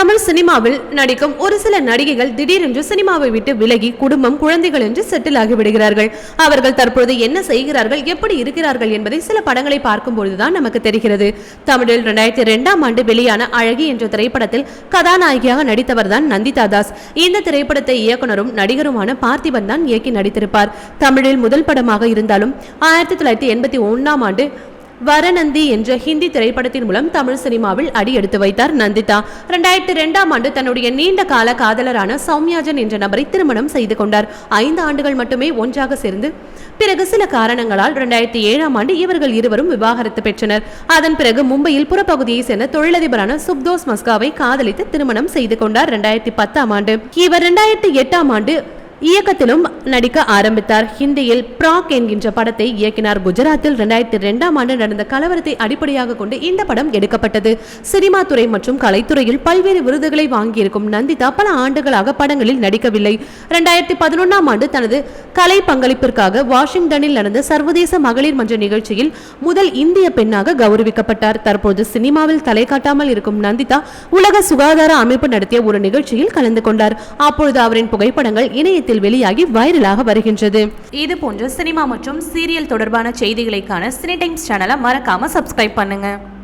தமிழ் சினிமாவில் நடிக்கும் ஒரு சில நடிகைகள் திடீரென்று சினிமாவை விட்டு விலகி குடும்பம் குழந்தைகள் என்று செட்டில் ஆகிவிடுகிறார்கள் அவர்கள் தற்போது என்ன செய்கிறார்கள் எப்படி இருக்கிறார்கள் என்பதை சில படங்களை பார்க்கும் பொழுதுதான் நமக்கு தெரிகிறது. தமிழில் இரண்டாயிரத்தி இரண்டாம் ஆண்டு வெளியான அழகி என்ற திரைப்படத்தில் கதாநாயகியாக நடித்தவர் தான் நந்திதா தாஸ். இந்த திரைப்படத்தை இயக்குனரும் நடிகருமான பார்த்திபன் தான் இயக்கி நடித்திருப்பார். தமிழில் முதல் படமாக இருந்தாலும் ஆயிரத்தி தொள்ளாயிரத்தி எண்பத்தி ஒன்னாம் ஆண்டு வரநந்தி என்ற ஹிந்தி திரைப்படத்தின் மூலம் தமிழ் சினிமாவில் அடி எடுத்து வைத்தார் நந்திதா. இரண்டாயிரத்தி இரண்டாம் ஆண்டு தன்னுடைய நீண்ட கால காதலரான சௌமியாஜன் என்ற நபரை திருமணம் செய்து கொண்டார். ஐந்து ஆண்டுகள் மட்டுமே ஒன்றாக சேர்ந்து பிறகு சில காரணங்களால் இரண்டாயிரத்தி ஏழாம் ஆண்டு இவர்கள் இருவரும் விவாகரத்து பெற்றனர். அதன் பிறகு மும்பையில் புறப்பகுதியை சேர்ந்த தொழிலதிபரான சுப்தோஸ் மஸ்காவை காதலித்து திருமணம் செய்து கொண்டார் இரண்டாயிரத்தி பத்தாம் ஆண்டு. இவர் இரண்டாயிரத்தி எட்டாம் ஆண்டு இயக்கத்திலும் நடிக்க ஆரம்பித்தார். ஹிந்தியில் ப்ராக் என்கின்ற படத்தை இயக்கினார் குஜராத்தில் இரண்டாயிரத்தி ரெண்டாம் ஆண்டு நடந்த கலவரத்தை அடிப்படையாக கொண்டு இந்த படம் எடுக்கப்பட்டது. சினிமா துறை மற்றும் கலைத்துறையில் பல்வேறு விருதுகளை வாங்கியிருக்கும் நந்திதா பல ஆண்டுகளாக படங்களில் நடிக்கவில்லை. இரண்டாயிரத்தி பதினொன்றாம் ஆண்டு தனது கலை பங்களிப்பிற்காக வாஷிங்டனில் நடந்த சர்வதேச மகளிர் மன்ற நிகழ்ச்சியில் முதல் இந்திய பெண்ணாக கௌரவிக்கப்பட்டார். தற்போது சினிமாவில் தலை காட்டாமல் இருக்கும் நந்திதா உலக சுகாதார அமைப்பு நடத்திய ஒரு நிகழ்ச்சியில் கலந்து கொண்டார். அப்பொழுது அவரின் புகைப்படங்கள் இணையத்தில் சமீபத்தில் வெளியாகி வைரலாக வருகின்றது. இது போன்ற சினிமா மற்றும் சீரியல் தொடர்பான செய்திகளைக்கான சினி டைம்ஸ் சேனலை மறக்காம சப்ஸ்கிரைப் பண்ணுங்க.